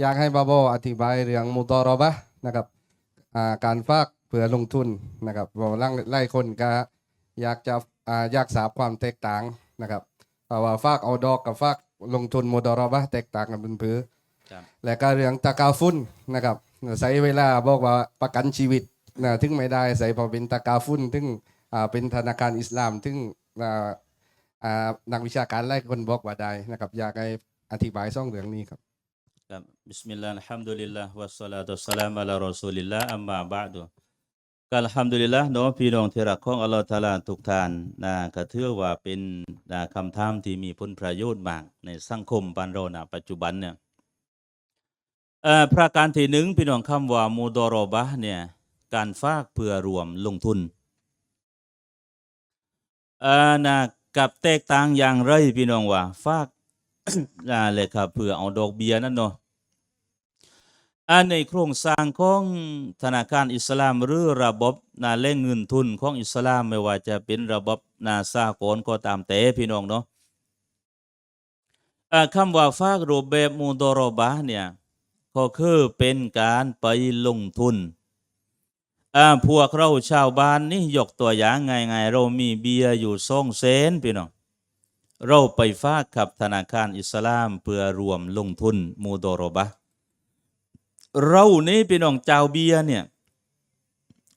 อยากให้บาโบอธิบายเรื่องมุตอรอบะห์นะครับอ่าการฝากเพื่อลงทุนนะครับบอกล่างไล่คนก็อยากจะอ่าอยากทราบความแตกต่างนะครับเพราะว่าฝากเอาดอกกับฝากลงทุนมุตอรอบะห์แตกต่างกันเป็นผือครับ และก็เรื่องตะกาฟุนนะครับใช้เวลาบอกว่าประกันชีวิตนะถึงไม่ได้ใส่พอเป็นตะกาฟุนถึงอ่าเป็นธนาคารอิสลามถึงอ่าอ่านักวิชาการไล่คนบอกว่าได้นะครับอยากให้อธิบายซ่องเรื่องนี้ครับ ครับบิสมิลลาห์อัลฮัมดุลิลลาห์วัสสลาตุวัสสลามุอะลารอซูลิลลาห์อัมมาบะดุก็อัลฮัมดุลิลลาห์เนาะพี่น้องที่รักของอัลลอฮฺตาลาทุกท่านนะก็ถือว่าเป็นนะคำถามที่มีผลประโยชน์มากในสังคมบ้านเราณปัจจุบันเนี่ยเอ่อประการที่หนึ่งพี่น้องคำว่ามูดอรอบะเนี่ยการฝากเพื่อรวมลงทุนเอ่อนะกับแตกต่างอย่างไรพี่น้องว่าฝาก อ่าเลยครับเพื่อเอาดอกเบี้ยนั่นเนาะอันในโครงสร้างของธนาคารอิสลามหรือระบบนาแล่งเงินทุนของอิสลามไม่ว่าจะเป็นระบบนาสาโกลก็ตามแต่พี่น้องเนาะคำว่าฝากรูปแบบมูดรบะเนี่ยก็คือเป็นการไปลงทุนอ่าพวกเราชาวบ้านนี่ยกตัวอย่างง่ายๆเรามีเบียร์อยู่สองเซนพี่น้อง เราไปฝากกับธนาคารอิสลามเพื่อรวมลงทุนมูโดโรบะเรานี่พี่น้องเจ้าเบียเนี่ย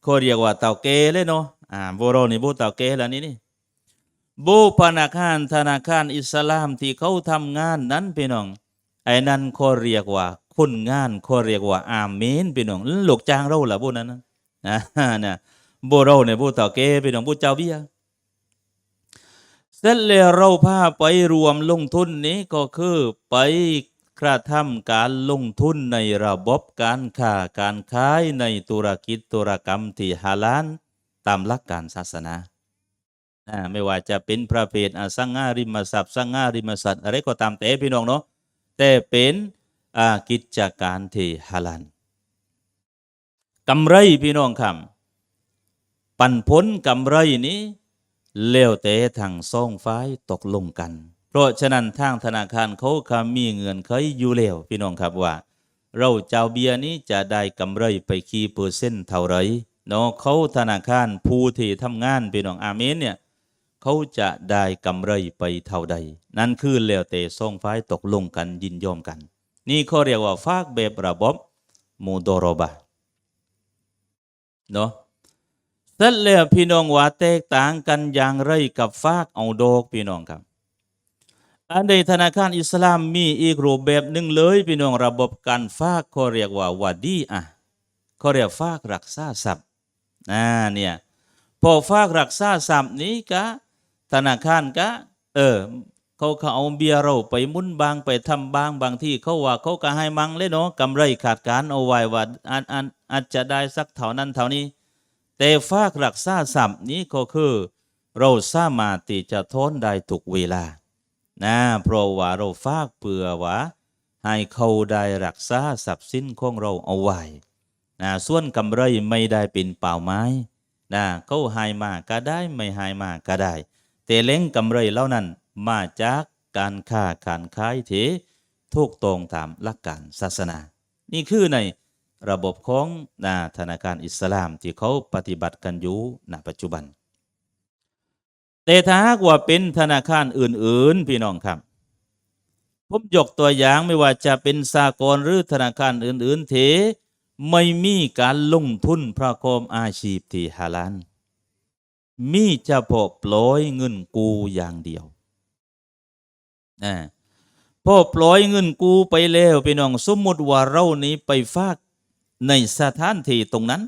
เขาเรียกว่าเต่าเกเลยเนาะอ่าโบเรานี่โบเต่าเกแล้วนี่นี่โบพนักงานธนาคารอิสลามที่เขาทำงานนั้นพี่น้องไอ้นั้นเขาเรียกว่าคนงานเขาเรียกว่าอาเมนพี่น้องลูกจ้างเราล่ะโบนั้นนะนะนะโบเราเนี่ยโบเต่าเกพี่น้องโบเจ้าเบีย เสร็จแล้วเราพาไปรวมลงทุนนี้ก็คือไปกระทำการลงทุนในระบบการค้าการขายในธุรกิจธุรกรรมที่ฮาลาลตามหลักการศาสนาไม่ว่าจะเป็นประเภทอสังหาริมทรัพย์สังหาริมทรัพย์อะไรก็ตามแต่พี่น้องเนาะแต่เป็นกิจการที่ฮาลาลกำไรพี่น้องคำปันผลกำไรนี้ แล้วแต่ทางซ่องฟ้ายตกลงกัน เพราะฉะนั้นทางธนาคารเขาคำมีเงื่อนไขอยู่แล้วพี่น้องครับว่า เราเจ้าเบียร์นี้จะได้กำไรไปกี่เปอร์เซ็นต์เท่าไรเนาะเขาธนาคารผู้ที่ทำงานพี่น้องอาเมนเนี่ยเขาจะได้กำไรไปเท่าใด นั่นคือแล้วแต่ซ่องฟ้ายตกลงกันยินยอมกัน นี่เขาเรียกว่าฝากแบบระบบมูโดโรบะเนาะ สร็จแล้วพี่น้องว่าแตกต่างกันอย่างไรกับฝากเอาดอกพี่น้องครับ อันในธนาคารอิสลามมีอีกรูปแบบหนึ่งเลยพี่น้องระบบการฝากเขาเรียกว่าวาดีอะเขาเรียกฝากรักษาทรัพย์อ่าเนี่ยพอฝากรักษาทรัพย์นี้กะธนาคารกะเออเขาเขาเอาเบียร์เราไปมุนบางไปทำบางบางที่เขาว่าเขาก็ให้มังเลยเนาะกำไรขาดการเอาไว้ว่าอาจอาจอาจจะได้สักเท่านั้นเท่านี้ แต่ฝากรักษาทรัพย์นี้ก็คือ เราสามารถที่จะทนได้ทุกเวลานะเพราะว่าเราฝากเพื่อว่าให้เขาได้รักษาทรัพย์สินของเราเอาไว้นะส่วนกำไรไม่ได้เป็นเปล่าไม้นะเขาให้มาก็ได้ไม่ให้มาก็ได้ แต่เล้งกำไรเหล่านั้นมาจากการค้าการขายที่ถูกต้องตามหลักการศาสนา นี่คือใน ระบบของนาธนาคารอิสลามที่เขาปฏิบัติกันอยู่ณปัจจุบัน แต่ถ้าหากว่าเป็นธนาคารอื่น ๆ พี่น้องครับ ผมยกตัวอย่างไม่ว่าจะเป็นสากลหรือธนาคารอื่น ๆเทไม่มีการลงทุนประกอบอาชีพที่ฮาลาลมีเฉพาะปล่อยเงินกูอย่างเดียวนะพอปล่อยเงินกูไปแล้วพี่น้องสมมติว่าเรานี้ไปฝาก ในสถานที่ตรงนั้น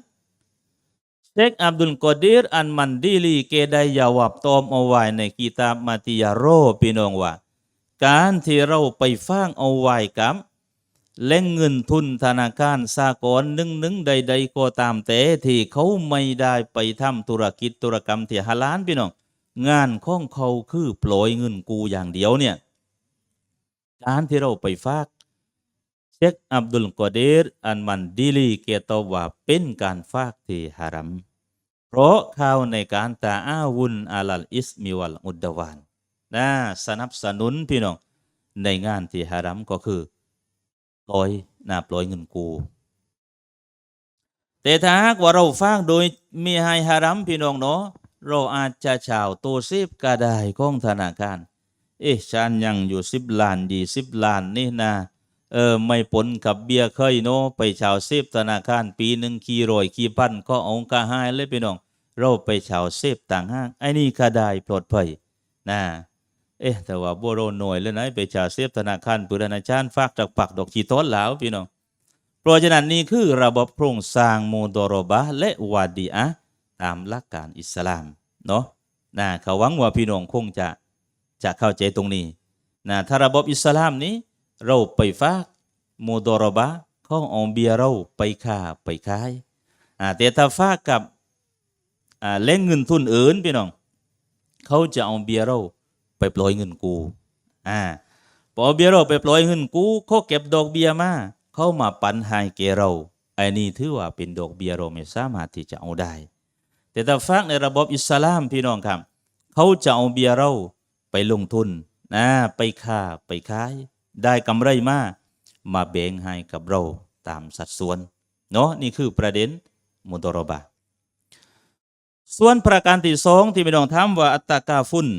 เชคอับดุลกอดีรอันมันดีลีเกได้ยาวับตอมเอาไว้ในกีตามาติยาโรพี่น้องว่า การที่เราไปฟังเอาไว้กับแหล่งเงินทุนธนาคารสากลหนึ่งหนึ่งใด ๆ ก็ตามแต่ที่เขาไม่ได้ไปทำธุรกิจธุรกรรมที่ฮาลาลพี่น้องงานของเขาคือปล่อยเงินกูอย่างเดียวเนี่ย การที่เราไปฝาก เชคอับดุลกอดีรอันมันดีลีเกยตว่าเป็นการฝากที่ฮารัม เพราะเขาในการตาอาวุนอาลัลอิสมิวัลอุดดาวานนะสนับสนุนพี่น้องในงานที่ฮารัมก็คือปล่อยนะปล่อยเงินกู้แต่ถ้าหากว่าเราฟังโดยมีให้ฮารัมพี่น้องเนาะเราอาจจะชาวตัวซีบก็ได้ของธนาคาร เอ๊ะฉันยังอยู่สิบล้านดีสิบล้านนี่นะ เออไม่ปนกับเบียร์เคยเนาะไปชาวเซีบธนาคารปีหนึ่งกี่รอยกี่พันก็เอากะหายเลยพี่น้อง เราไปชาวเซฟต่างห้างไอ้นี่ก็ได้ปลอดภัยนะเอ๊ะแต่ว่าบัวโรหน่วยแล้วนะไปชาวเซฟธนาคารปุรณาจารย์ฝากจากปักดอกจีต้นแล้วพี่น้องเพราะฉะนั้นนี่คือระบบโครงสร้างโมดโรบะและวาดีอะตามหลักการอิสลามเนาะนะเขาหวังว่าพี่น้องคงจะจะเข้าใจตรงนี้นะถ้าระบบอิสลามนี้ เราไปฝากโมดโรบะเขาเอาเบียเราไปค้าไปขายแต่ถ้าฝากกับอ่าแหล่งเงินทุนอื่นพี่น้องเขาจะเอาเบียเราไปปล่อยเงินกูอ่าพอเบียเราไปปล่อยเงินกู้เขาเก็บดอกเบียมาเขามาปันให้แกเราไอ้นี่ถือว่าเป็นดอกเบียเราไม่สามารถที่จะเอาได้ แต่ถ้าฟักในระบบอิสลามพี่น้องครับเขาจะเอาเบียเราไปลงทุนนะไปค้าไปขาย ได้กำไรมามาแบ่งให้กับเราตามสัดส่วนเนาะนี่คือประเด็นมุดอรบะส่วนประการที่สองที่พี่น้องถามว่าอัตตากาฟุน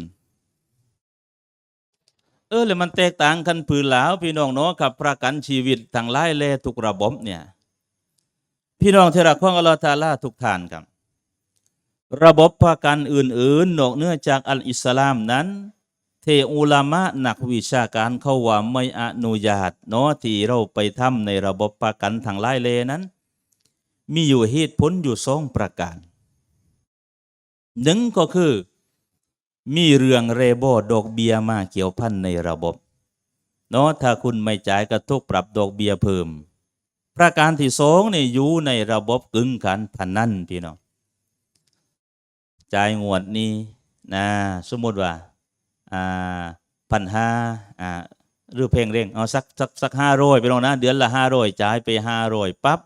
เออแล้วมันแตกต่างกันผืนหลาวพี่น้องเนาะกับประกันชีวิตทางไล่แลทุกระบบเนี่ยพี่น้องเทรักของอัลลอฮฺตาลาทุกท่านครับ ระบบประกันอื่นๆนอกเหนื้อจากอัลอิสลามนั้น เทอุลามะนักวิชาการเขาว่าไม่อนุญาตเนาะที่เราไปทำในระบบประกันทางไล่เลนั้น มีอยู่เหตุผลอยู่สองประการหนึ่งก็คือ มีเรื่องเรโบดอกเบียมาเกี่ยวพันในระบบเนาะถ้าคุณไม่จ่ายก็ทุกปรับดอกเบียเพิ่ม ประการที่สองเนี่ยอยู่ในระบบกึ่งกันพนันพี่น้องจ่ายงวดนี้นะสมมติว่า พันห้าอ่าหรือเพลงเร่งเอาสักสักสักห้าร้อยไปลงนะ เดือนละห้าร้อยจ่ายไปห้าร้อยปั๊บ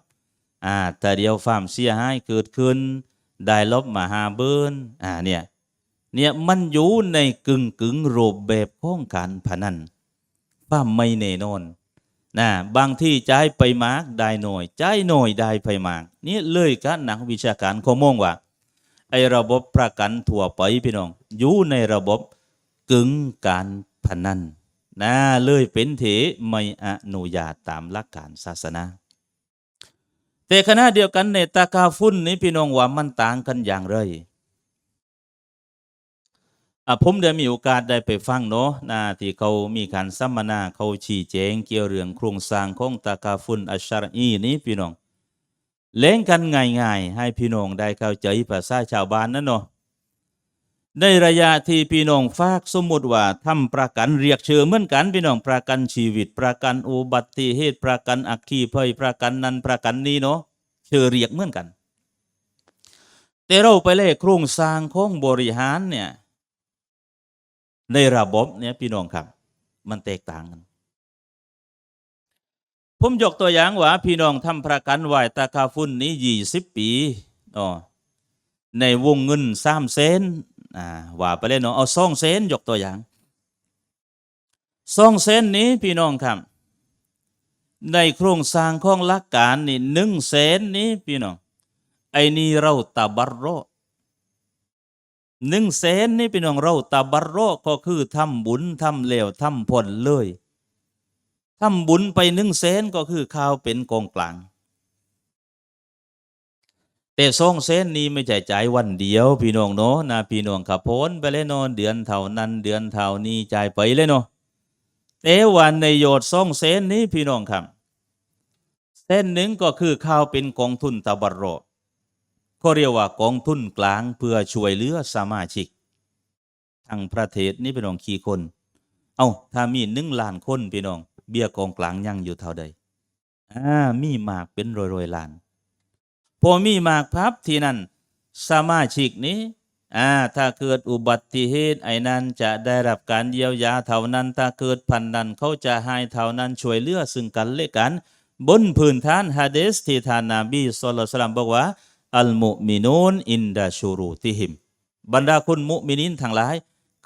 อ่าแต่เดียวฟาร์มเสียหายเกิดขึ้น ได้ลบมาหาเบิร์นอ่าเนี่ยเนี่ยมันอยู่ในกึ่งกึ่งรูปแบบของการพนันว่าไม่แน่นอนนะบางที่จ่ายไปมากได้หน่อยจ่ายหน่อยได้ไปมากนี่เลยการนักวิชาการเขามองว่าไอ้ระบบประกันทั่วไปพี่น้อง อยู่ในระบบ กึ่งการพนันนะเลยเป็นเถไม่อนุญาตตามหลักการศาสนา แต่ขณะเดียวกันในตากาฟุ่นนี้พี่น้องว่ามันต่างกันอย่างไรผมได้มีโอกาสได้ไปฟังเนาะนะที่เขามีการสัมมนาเขาชี้แจงเกี่ยวเรื่องโครงสร้างของตากาฟุนอัชารอีนี้พี่น้องเล่งกันง่ายๆ ให้พี่น้องได้เข้าใจภาษาชาวบ้านนั่นเนาะ ในระยะที่พี่น้องฝากสมมุติว่าทำประกันเรียกเชื่อเหมือนกันพี่น้องประกันชีวิต ประกันอุบัติเหตุประกันอัคคีภัยประกันนั้นประกันนี้เนาะเชื่อเรียกเหมือนกัน แต่เราไปเล่โครงสร้างของบริหารเนี่ยในระบบเนี่ยพี่น้องครับ มันแตกต่างกัน ผมยกตัวอย่างว่าพี่น้องทำประกันไว้ตาคาฟุนนี้ยี่สิบปีอ๋อในวงเงินสามเซน อ่าว่าไปเลยเนาะเอาสองเซนยกตัวอย่างสองเซนนี้พี่น้องครับในโครงสร้างของหลักการนี่หนึ่งเซนนี้พี่น้องไอ้นี่เราตาบัรโรหนึ่งแสนนี่พี่น้องเราตาบัรโรก็คือทำบุญทำเลวทำผลเลยทำบุญไปหนึ่งแสนก็คือข้าวเป็นกองกลาง แต่สองแสนนี้ไม่ใช่จ่ายวันเดียว พี่น้องเนาะนะพี่น้องขับพ้นไปเลยนาะเดือนเท่านั้นเดือนเท่านี้จ่ายไปเลยเนาะแต่วันในโยชน์สองแสนนี้พี่น้องครับเส้นหนึ่งก็คือข้าวเป็นกองทุนตาบัรโรเขาเรียกว่ากองทุนกลางเพื่อช่วยเหลือสมาชิกทั้งประเทศนี่พี่น้องกี่คน เอาถ้ามีหนึ่งล้านคนพี่น้อง เบี้ยกองกลางยังอยู่เท่าใดอ่ามีมากเป็นร้อยร้อยๆล้าน พอมีมากพับที่นั่นสมาชิกนี้อ่าถ้าเกิดอุบัติเหตุไอ้นั้นจะได้รับการเยียวยาเท่านั้น ถ้าเกิดพันนั้นเขาจะให้เท่านั้นช่วยเหลือซึ่งกันและกัน บนพื้นฐานฮะดีษที่ท่านนาบีสุลต่านบอกว่า อัลมุมินูนอินดาชูรูติหิม บรรดาคนมุมินินทั้งหลาย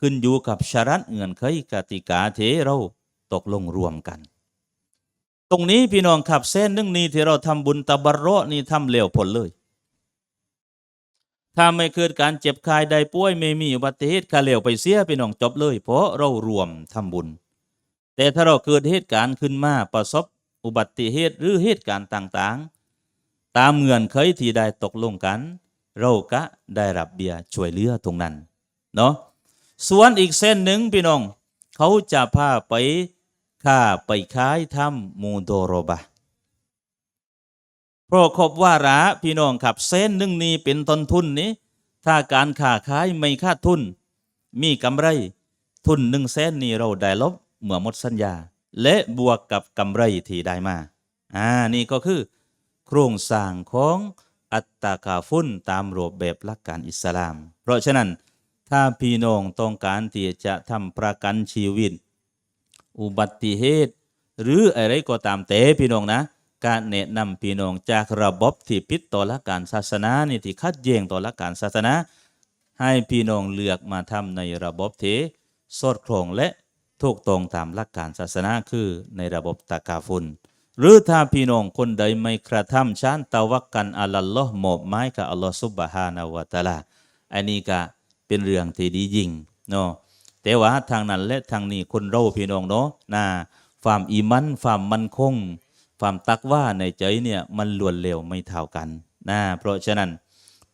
ขึ้นอยู่กับชารัตเงื่อนไขกติกาเทเราตกลงรวมกัน ตรงนี้พี่น้องขับเส้นหนึ่งนี้ที่เราทำบุญตะบะเระนี่ทำเร็วผลเลย ถ้าไม่เกิดการเจ็บคายใดป่วยไม่มีอุบัติเหตุคาเหลวไปเสียพี่น้องจบเลย เพราะเรารวมทำบุญ แต่ถ้าเราเกิดเหตุการณ์ขึ้นมาประสบอุบัติเหตุหรือเหตุการณ์ต่างๆ ตามเงื่อนไขที่ได้ตกลงกัน เราก็ได้รับเบียช่วยเหลือตรงนั้นเนาะส่วนอีกเส้นหนึ่งพี่น้อง เขาจะพาไป ค่าไปขายทำมูโดโรบะเพราะครบว่าระพี่น้องขับเส้นหนึ่งนี้เป็นต้นทุนนี้ ถ้าการค้าขายไม่ขาดทุน มีกำไร ทุนหนึ่งเส้นนี้เราได้ลบเมื่อหมดสัญญา และบวกกับกำไรที่ได้มาอ่านี่ก็คือ โครงสร้างของอัตตากาฟุนตามรูปแบบหลักการอิสลาม เพราะฉะนั้นถ้าพี่น้องต้องการที่จะทำประกันชีวิต อุบัติเหตุ หรืออะไรก็ตามแต่พี่น้องนะ การแนะนำพี่น้องจากระบบที่พิษต่อหลักการศาสนานี่ที่ขัดแย้งต่อหลักการศาสนา ให้พี่น้องเลือกมาทำในระบบที่สอดคล้องและถูกต้องตามหลักการศาสนาคือในระบบตะกาฟุนหรือถ้าพี่น้องคนใดไม่กระทำชานตะวักกันอัลลอฮ์มอบไม้กับอัลลอฮ์ซุบฮานาวะตะลาอันนี้ก็เป็นเรื่องที่ดียิ่งเนาะ แต่ว่าทางนั้นและทางนี้คนเราพี่น้องเนาะนะความอีมันความมั่นคง ความตักว่าในใจเนี่ยมันล้วนเร็วไม่เท่ากันนะเพราะฉะนั้น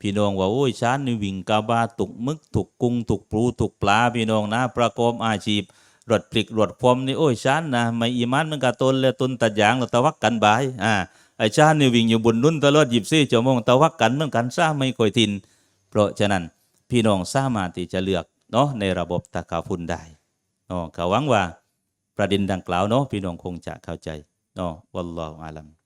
พี่น้องว่าโอ้ยชานนี่วิ่งกาบาตุกมึกตุกกุ้งตุกปลูตุกปลาพี่น้องนะประกอบอาชีพรถพลิกรถพรมนี่โอ้ยชานนะไม่อีมันมันกะตนและตนตัดยางเราตะวักกันบายอ่าไอ้ชานนี่วิ่งอยู่บนนุ่นตลอดหยิบซี่ชั่วโมงตะวักกันเหมือนกันซ่าไม่ค่อยทิน เพราะฉะนั้นพี่น้องสามารถที่จะเลือก เนาะในระบบตะกาฟุนได้เนาะก็หวังว่าประเด็นดังกล่าวเนาะพี่น้องคงจะเข้าใจเนาะวัลลอฮุอาลัม